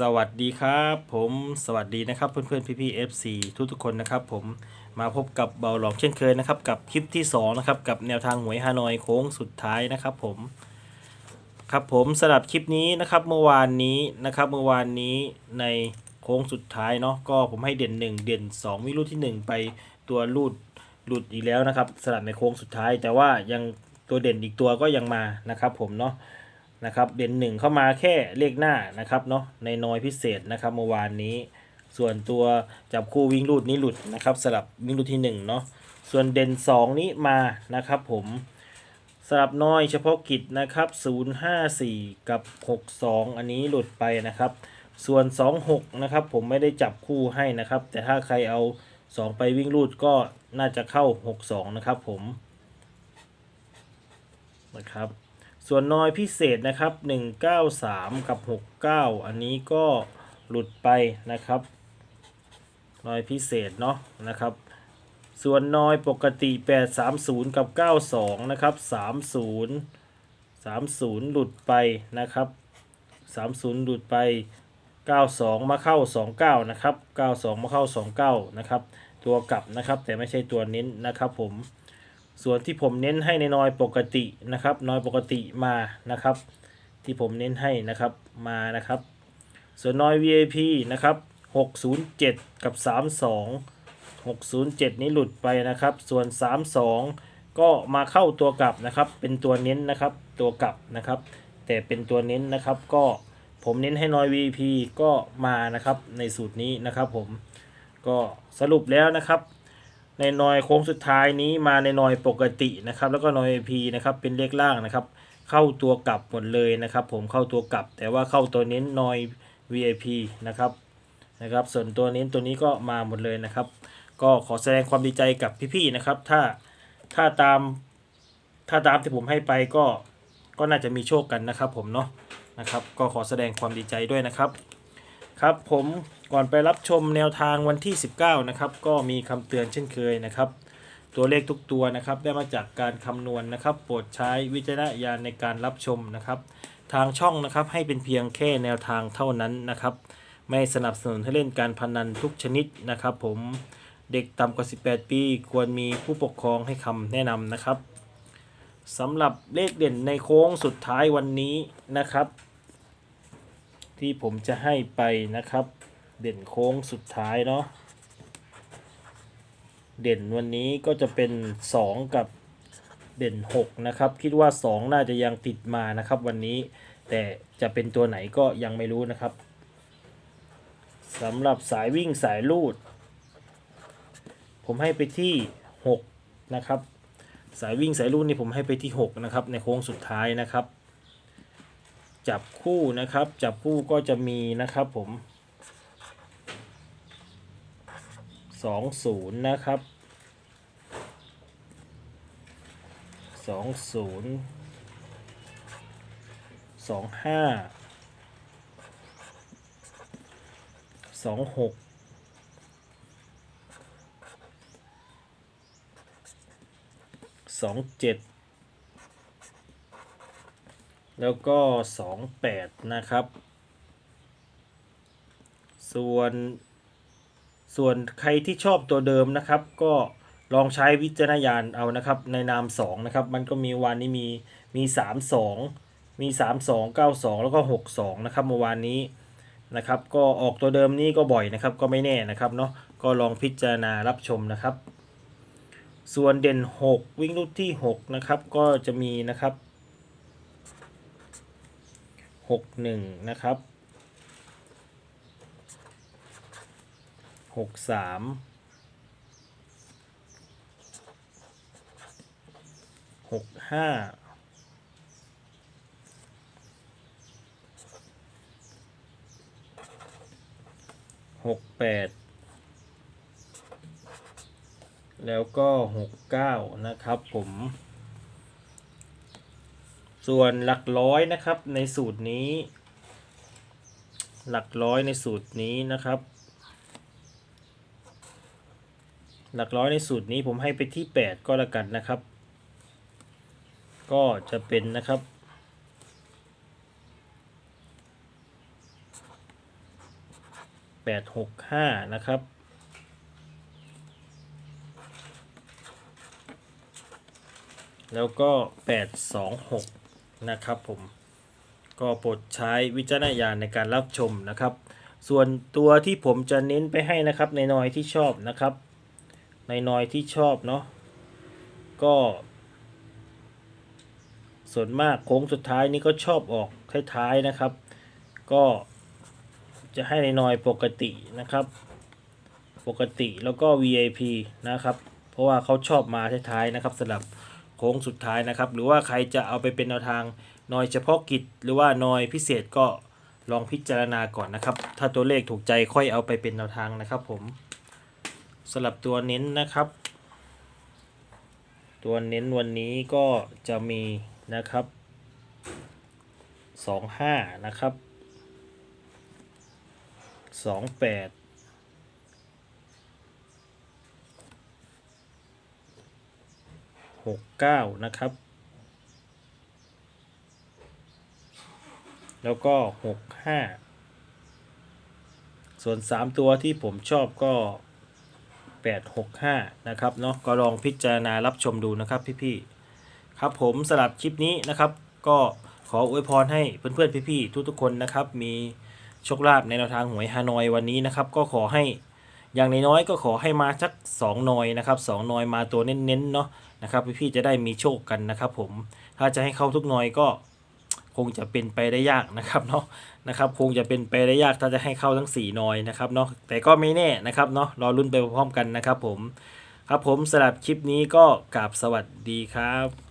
สวัสดีครับผมสวัสดีนะครับเพื่อนๆพี่ๆ FC ทุกๆคนนะครับผมมาพบกับเบาหลองเช่นเคยนะครับกับคลิปที่2นะครับกับแนวทางหวยฮานอยโค้งสุดท้ายนะครับผมครับผมสำหรับคลิปนี้นะครับเมื่อวานนี้นะครับเมื่อวานนี้ในโค้งสุดท้ายเนาะก็ผมให้เด่น 1 เด่น2วิรุธที่ 1 ไปตัวรูดหลุดอีกแล้วนะครับสำหรับในโค้งสุดท้าย แต่ว่ายังตัวเด่นอีกตัวก็ยังมานะครับผมเนาะ นะครับเด่นหนึ่งเข้ามาแค่เลขหน้านะครับเนาะในน้อยพิเศษนะครับเมื่อวานนี้ ส่วนตัวจับคู่วิ่งรูดนี้หลุดนะครับสลับวิ่งรูดที่หนึ่งเนาะส่วนเด่นสองนี้มานะครับผมสลับน้อยเฉพาะกิจนะครับ 054 กับ 62 อันนี้หลุดไปนะครับ ส่วน 26 นะครับผมไม่ได้จับคู่ให้นะครับ แต่ถ้าใครเอา 2 ไปวิ่งรูดก็น่าจะเข้า 62 นะครับผมนะครับ ส่วนน้อยพิเศษนะครับ 193 กับ 69 อันนี้ก็หลุดไปนะครับน้อยพิเศษเนาะนะครับ ส่วนน้อยปกติ 830 กับ 92 นะครับ 30 30 หลุดไปนะครับ 30 หลุดไป 92 มาเข้า 29 นะครับ 92 มาเข้า 29 นะครับ ตัวกลับนะครับ แต่ไม่ใช่ตัวเน้นนะครับผม ส่วนที่ผมเน้นให้ในนอยปกตินะครับนอยปกติมานะครับ ที่ผมเน้นให้นะครับมานะครับ ส่วนนอย VIP นะครับ607 กับ 32 607 นี้หลุดไปนะครับ ส่วน 32 ก็มาเข้าตัวกลับนะครับ เป็นตัวเน้นนะครับตัวกลับนะครับ แต่เป็นตัวเน้นนะครับก็ผมเน้นให้นอย VIP ก็มานะครับในสูตรนี้นะครับผมก็สรุปแล้วนะครับ ในนอยโค้งสุดท้ายนี้มาในนอยปกตินะครับ แล้วก็นอยพีนะครับเป็นเลขล่างนะครับ เข้าตัวกลับหมดเลยนะครับ ผมเข้าตัวกลับ แต่ว่าเข้าตัวเน้นนอย VIP นะครับนะครับ ส่วนตัวเน้นตัวนี้ก็มาหมดเลยนะครับ ก็ขอแสดงความดีใจกับพี่ๆนะครับ ถ้าถ้าตามถ้าตามที่ผมให้ไปก็ก็น่าจะมีโชคกันนะครับ ผมเนาะนะครับ ก็ขอแสดงความดีใจด้วยนะครับ ครับผมก่อนไปรับชมแนวทางวันที่ 19 นะครับ ก็มีคำเตือนเช่นเคยนะครับ ตัวเลขทุกตัวนะครับ ได้มาจากการคำนวณนะครับ โปรดใช้วิจารณญาณในการรับชมนะครับ ทางช่องนะครับให้เป็นเพียงแค่แนวทางเท่านั้นนะครับ ไม่สนับสนุนให้เล่นการพนันทุกชนิดนะครับ ผมเด็กต่ำกว่า 18 ปี ควรมีผู้ปกครองให้คำแนะนำนะครับสำหรับเลขเด่นในโค้งสุดท้ายวันนี้นะครับ ที่ผมจะให้ไปนะครับ เด่นโค้งสุดท้ายเนาะเด่นวันนี้ก็จะเป็น 2 กับเด่น 6 นะครับ คิดว่า 2 น่าจะยังติดมานะครับ วันนี้แต่จะเป็นตัวไหนก็ยังไม่รู้นะครับสำหรับสายวิ่งสายลูด ผมให้ไปที่ 6 นะครับ สายวิ่งสายลูดนี่ผมให้ไปที่ 6 นะครับ ในโค้งสุดท้ายนะครับ จับคู่นะครับ จับคู่ก็จะมีนะครับผมสองศูนย์นะครับสองศูนย์สองห้าสองหกสองเจ็ด แล้วก็ 28 นะครับ ส่วน ส่วนใครที่ชอบตัวเดิมนะครับ ก็ลองใช้วิจารณญาณเอานะครับ ในนาม 2 นะครับ มันก็มีวันนี้มีมี 3 2 มี 3 2 9 2 แล้วก็ 6 2 นะครับเมื่อวานนี้นะครับ ก็ออกตัวเดิมนี้ก็บ่อยนะครับ ก็ไม่แน่นะครับเนาะก็ลองพิจารณารับชมนะครับ ส่วนเด่น 6 วิ่งรูดที่ 6 นะครับ ก็จะมีนะครับ หกหนึ่งนะครับหกสามหกห้าหกแปดแล้วก็หกเก้านะครับผม ส่วนหลักร้อยนะครับในสูตรนี้ หลักร้อยในสูตรนี้นะครับ หลักร้อยในสูตรนี้ผมให้ไปที่ 8 ก็แล้วกันนะครับ ก็จะเป็นนะครับแปดหกห้านะครับแล้วก็แปดสองหก นะครับผมก็โปรดใช้วิจารณญาณในการรับชมนะครับ ส่วนตัวที่ผมจะเน้นไปให้นะครับ ในนอยที่ชอบนะครับ ในนอยที่ชอบเนาะก็ ส่วนมากโค้งสุดท้ายนี่ก็ชอบออกท้ายๆนะครับ ก็จะให้ในนอยปกตินะครับ ปกติแล้วก็ VIP นะครับ เพราะว่าเขาชอบมาท้ายๆนะครับสำหรับ โค้งสุดท้ายนะครับ หรือว่าใครจะเอาไปเป็นแนวทางนอยเฉพาะกิจ หรือว่านอยพิเศษก็ลองพิจารณาก่อนนะครับ ถ้าตัวเลขถูกใจค่อยเอาไปเป็นแนวทางนะครับ ผมสลับตัวเน้นนะครับ ตัวเน้นวันนี้ก็จะมีนะครับ25นะครับ28 หกเก้านะครับ แล้วก็หกห้าส่วนสามตัวที่ผมชอบก็865นะครับเนาะก็ลองพิจารณารับชมดูนะครับพี่ๆครับผมสำหรับคลิปนี้นะครับ ก็ขออวยพรให้เพื่อนๆพี่ๆทุกๆคนนะครับ มีโชคลาภในแนวทางหวยฮานอยวันนี้นะครับ ก็ขอให้ อย่างน้อยๆก็ขอให้มาสัก2นอยนะครับ2นอยมาตัวเน้นๆเนาะนะครับพี่ๆจะได้มีโชคกันนะครับผมถ้าจะให้เข้าทุกนอยก็คงจะเป็นไปได้ยากนะครับเนาะนะครับคงจะเป็นไปได้ยากถ้าจะให้เข้าทั้ง4นอยนะครับเนาะแต่ก็ไม่แน่นะครับเนาะรอรุ่นไปพร้อมกันนะครับผมครับผมสำหรับคลิปนี้ก็กราบสวัสดีครับ